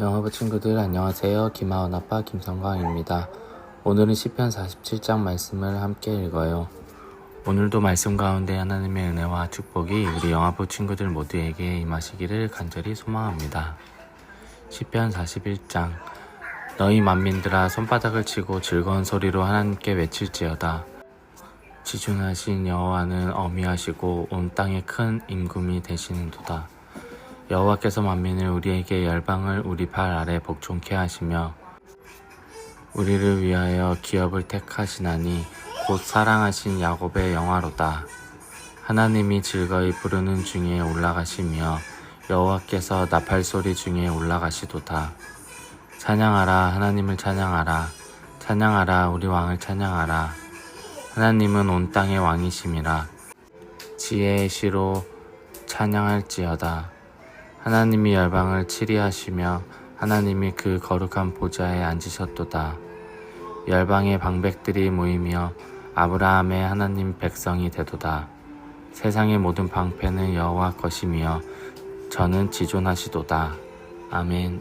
영화부 친구들 안녕하세요. 김하원 아빠 김성광입니다. 오늘은 시편 47장 말씀을 함께 읽어요. 오늘도 말씀 가운데 하나님의 은혜와 축복이 우리 영화부 친구들 모두에게 임하시기를 간절히 소망합니다. 시편 41장 너희 만민들아 손바닥을 치고 즐거운 소리로 하나님께 외칠지어다. 지존하신 여호와는 어미하시고 온 땅에 큰 임금이 되시는도다. 여호와께서 만민을 우리에게 열방을 우리 발 아래 복종케 하시며 우리를 위하여 기업을 택하시나니 곧 사랑하신 야곱의 영화로다. 하나님이 즐거이 부르는 중에 올라가시며 여호와께서 나팔 소리 중에 올라가시도다. 찬양하라 하나님을 찬양하라 찬양하라 우리 왕을 찬양하라 하나님은 온 땅의 왕이심이라 지혜의 시로 찬양할지어다. 하나님이 열방을 치리하시며 하나님이 그 거룩한 보좌에 앉으셨도다. 열방의 방백들이 모이며 아브라함의 하나님 백성이 되도다. 세상의 모든 방패는 여호와 것이며 저는 지존하시도다. 아멘.